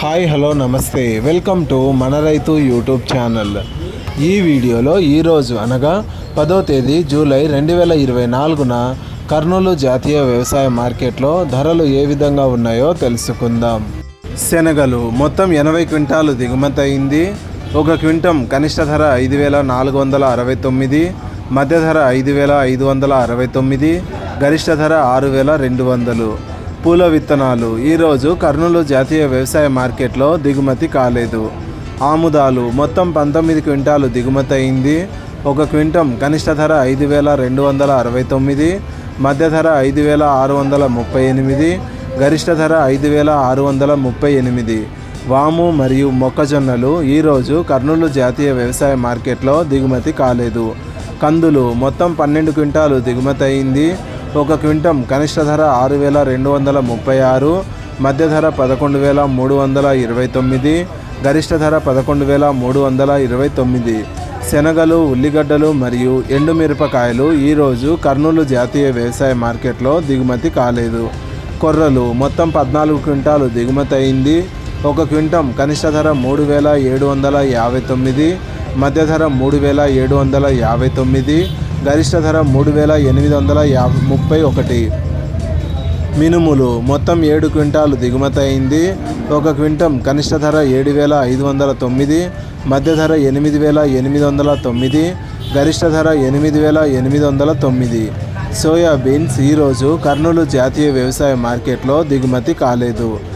Hi hello నమస్తే. Welcome to మన రైతు యూట్యూబ్ ఛానల్. ఈ వీడియోలో ఈరోజు అనగా పదో తేదీ జూలై రెండు వేల ఇరవై నాలుగున కర్నూలు జాతీయ వ్యవసాయ మార్కెట్లో ధరలు ఏ విధంగా ఉన్నాయో తెలుసుకుందాం. శనగలు మొత్తం ఎనభై క్వింటాలు దిగుమతి అయింది. ఒక క్వింటం కనిష్ట ధర ఐదు వేల నాలుగు వందల అరవై తొమ్మిది మధ్య ధర ఐదు వేల ఐదు వందల అరవై తొమ్మిది గరిష్ట ధర ఆరు వేల రెండు వందలు. పూల విత్తనాలు. ఈరోజు కర్నూలు జాతీయ వ్యవసాయ మార్కెట్లో దిగుమతి కాలేదు. ఆముదాలు మొత్తం పంతొమ్మిది క్వింటాలు దిగుమతి అయింది. ఒక క్వింటం కనిష్ట ధర ఐదు వేల రెండు వందల అరవై తొమ్మిది మధ్య ధర ఐదు వేల ఆరు వందల ముప్పై ఎనిమిది గరిష్ట ధర ఐదు వేల ఆరు వందల ముప్పై ఎనిమిది. వాము మరియు మొక్కజొన్నలు ఈరోజు కర్నూలు జాతీయ వ్యవసాయ మార్కెట్లో దిగుమతి కాలేదు. కందులు మొత్తం పన్నెండు క్వింటాలు దిగుమతి అయింది. ఒక క్వింటం కనిష్ట ధర ఆరు వేల రెండు వందల ముప్పై ఆరు మధ్య ధర పదకొండు వేల మూడు వందల ఇరవై తొమ్మిది గరిష్ట ధర పదకొండు వేల మూడు వందల ఇరవై తొమ్మిది. శనగలు ఉల్లిగడ్డలు మరియు ఎండుమిరపకాయలు ఈరోజు కర్నూలు జాతీయ వ్యవసాయ మార్కెట్లో దిగుమతి కాలేదు. కొర్రలు మొత్తం పద్నాలుగు క్వింటాలు దిగుమతి అయింది. ఒక క్వింటం కనిష్ట ధర మూడు వేల ఏడు వందల యాభై తొమ్మిది మధ్య ధర మూడు వేల ఏడు వందల యాభై తొమ్మిది గరిష్ట ధర మూడు వేల ఎనిమిది వందల యాభై ముప్పై ఒకటి. మినుములు మొత్తం ఏడు క్వింటాలు దిగుమతి అయింది. ఒక క్వింటం కనిష్ట ధర ఏడు వేల ఐదు వందల తొమ్మిది మధ్య ధర ఎనిమిది వేల ఎనిమిది వందల తొమ్మిది గరిష్ట ధర ఎనిమిది వేల ఎనిమిది వందల తొమ్మిది. సోయాబీన్స్ ఈరోజు కర్నూలు జాతీయ వ్యవసాయ మార్కెట్లో దిగుమతి కాలేదు.